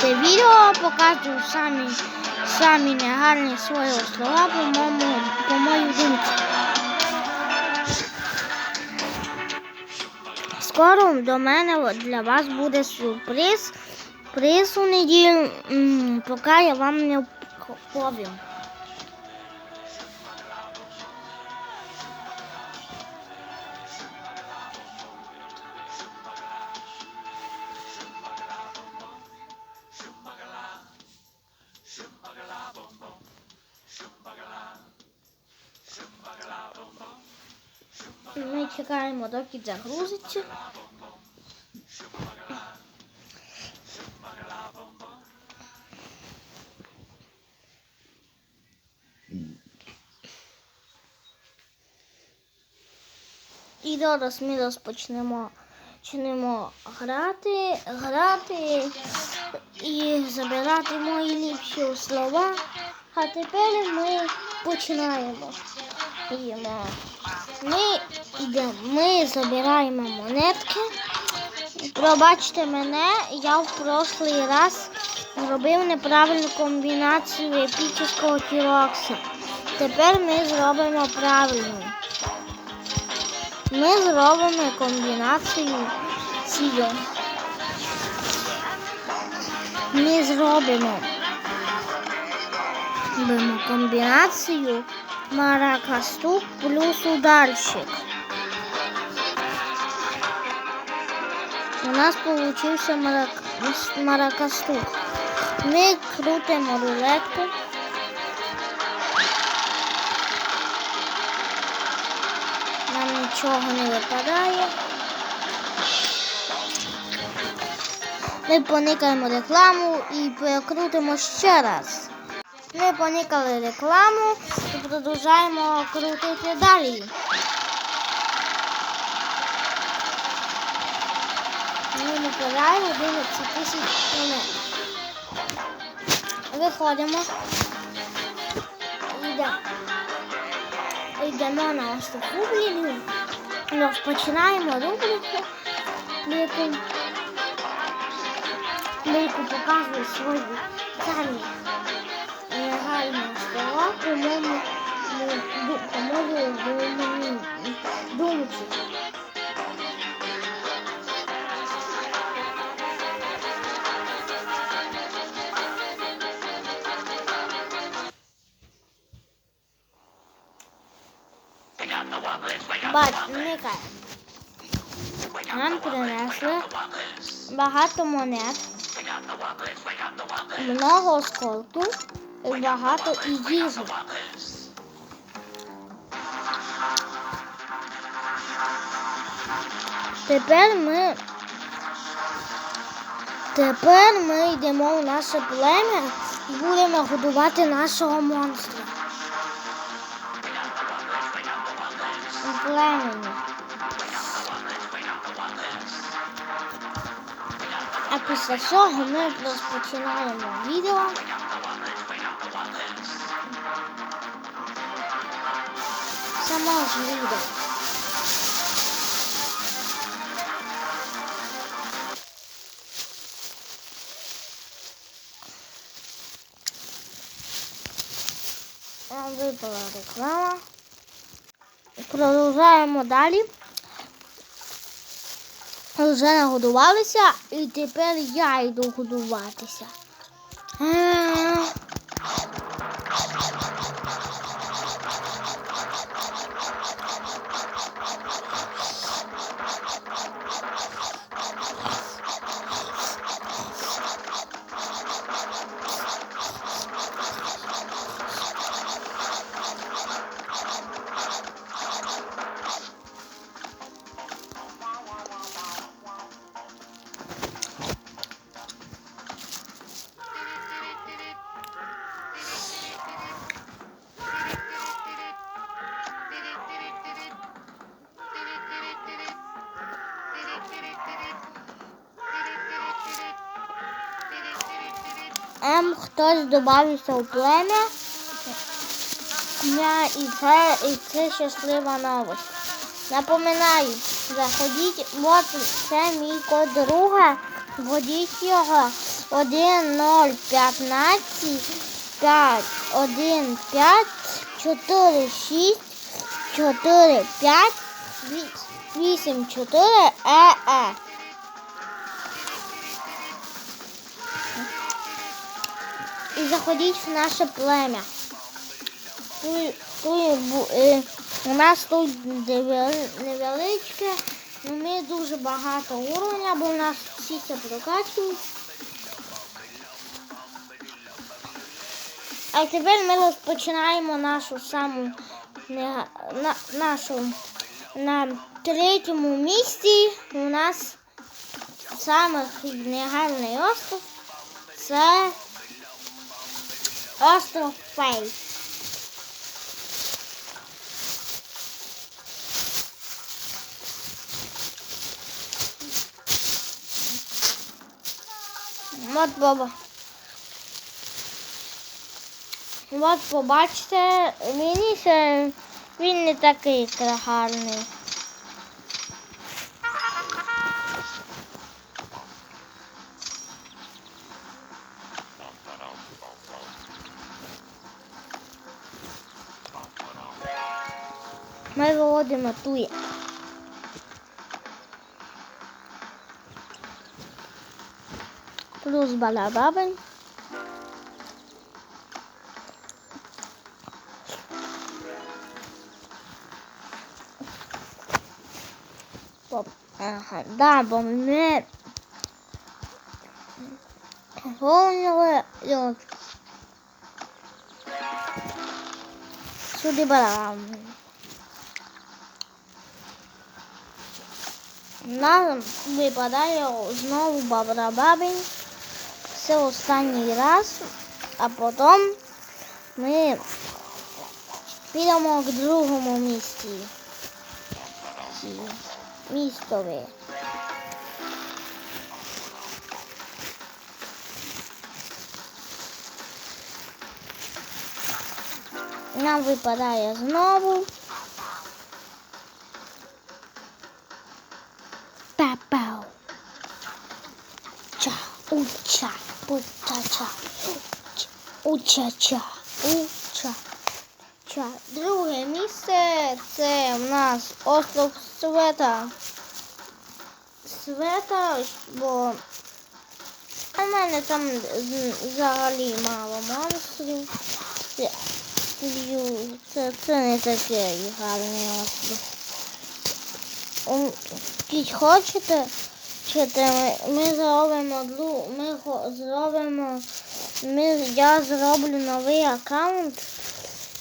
це відео показую самі, самі негарні свої слова по моєму по моїй думці. Скоро до мене для вас буде сюрприз. Приз у неділю, поки я вам не повім. Ми чекаємо, доки загрузиться. І зараз ми розпочнемо почнемо грати, грати і забирати мої ліпші слова. А тепер ми починаємо. Йдемо. Ми йдемо, ми забираємо монетки. Пробачте мене, я в прошлий раз зробив неправильну комбінацію епічного тірокса. Тепер ми зробимо правильну. Ми зробимо комбінацію цілю. Ми зробимо робимо комбінацію маракастук плюс ударщик. У нас получився марак... маракастук. Ми крутимо рулетку. Нам нічого не випадає. Ми поникаємо рекламу і перекрутимо ще раз. Ми поникали рекламу і продовжуємо крутити далі. Ми набираємо 11 тисяч монет. Виходимо. Йдемо. Йдемо на ось таку лінію. Розпочинаємо рубрику, яку яку показує свої самі негайні слова, по-моєму, ду- по-моєму, в моїй думці. Бач, вникай. Нам принесли багато монет, много осколків і багато і їжі. Тепер ми тепер ми йдемо в наше плем'я і будемо годувати нашого монстра. Племені. А після цього ми розпочинаємо відео. Само ж відео. Випала Продовжаємо далі. Вже нагодувалися і тепер я йду годуватися. Ем, хтось додався у плем'я. І це, і це щаслива новость. Напоминаю, заходіть, от це мій код друга, вводіть його 1, 0, 15, 5, 1, 5, 4, 6, 4, 5, 8, 4, Е, Е. І заходіть в наше плем'я. Тут, е, у нас тут невеличке, але ми дуже багато уровня, бо у нас всі це прокачують. А тепер ми розпочинаємо нашу саму нега- на, нашу на третьому місці у нас самий негарний остров. Це остров Фей. От баба. От побачите, мені він не такий гарний. Ми виводимо тує. Плюс балабабень. Бо- Ага, да, бо ми поповнили і сюди балабабень. Нам випадає знову бабрабабень. Це останній раз, а потім ми підемо к другому місці. Містові. Нам випадає знову. Уча, уча-ча, уча. Ча. Друге місце це в нас остров Света. Света, бо у мене там взагалі мало монстрів. Це, це, не такий гарний остров. М, хочете? Чите, ми, зробимо ми зробимо, ми, я зроблю новий аккаунт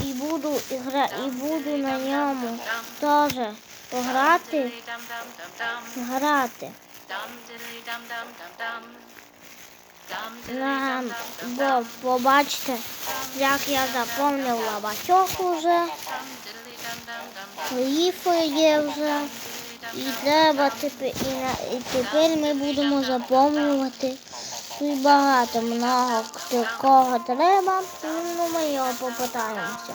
і буду ігра, і буду на ньому теж пограти, грати. На, бо побачите, як я заповнила батьок уже, ліфи є вже. І треба тепер, і, на, і тепер ми будемо заповнювати. Тут багато много хто- кого треба, ну ми його попитаємося.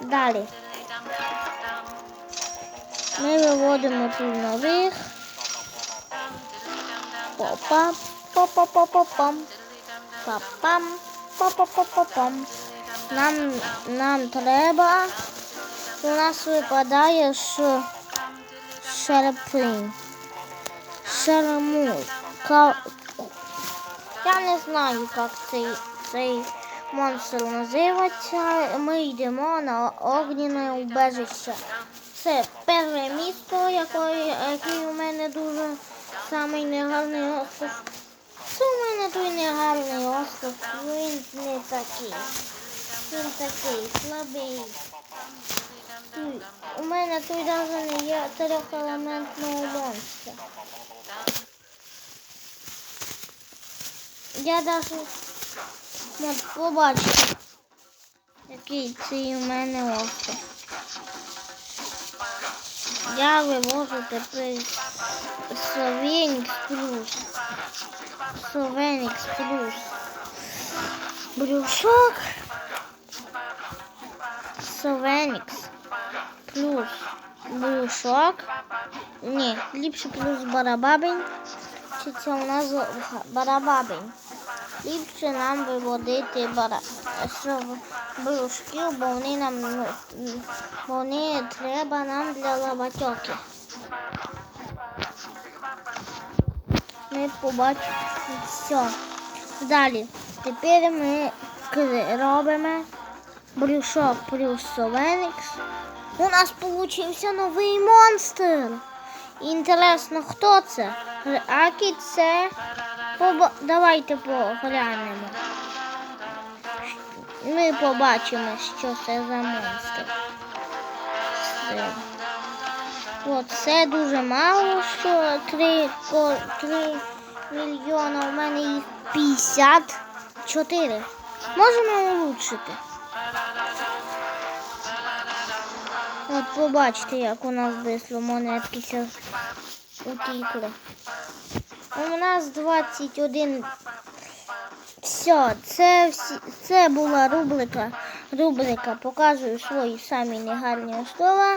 Далі. Ми виводимо тут нових. Попа, попа-попа-пам. Папам, попа-попа-пам. Нам, нам треба. У нас випадає, що шерпин. Ка... Я не знаю, як цей, цей монстр називається. Ми йдемо на огняне убежище. Це перше місто, який у мене дуже самий негарний остров. Це у мене той негарний остров. Він не такий. Він такий слабий. У мене тут навіть не є трьохелементного монстра. Я навіть от побачу, який цей у мене остров. Я вивожу тепер Совенікс плюс. Совенікс плюс. Брюшок. Совенікс плюс брюшок. Ні, ліпше плюс барабабень. вийде у нас барабабень. Ліпше нам виводити бара... брушків, бо вони нам вони треба нам для лабатьоки. Ми побачимо все. Далі. Тепер ми робимо брюшок плюс Соленікс. У нас получився новий монстр. Інтересно, хто це? Акі це. Поба... Давайте поглянемо. Ми побачимо, що це за монстр. Це. От це дуже мало, що 3, 3 мільйона, у мене їх 54. Можемо улучшити. От побачите, як у нас висло монетки утікли. У нас 21. Все, це, це була рубрика. Рубрика Показую свої самі негарні слова.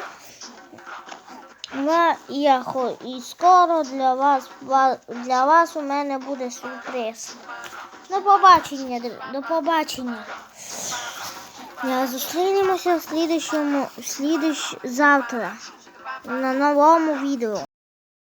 Я, і скоро для вас, ва- для вас у мене буде сюрприз. До побачення, до побачення. Зустрінемося в слідущому, в слідущ, завтра на новому відео.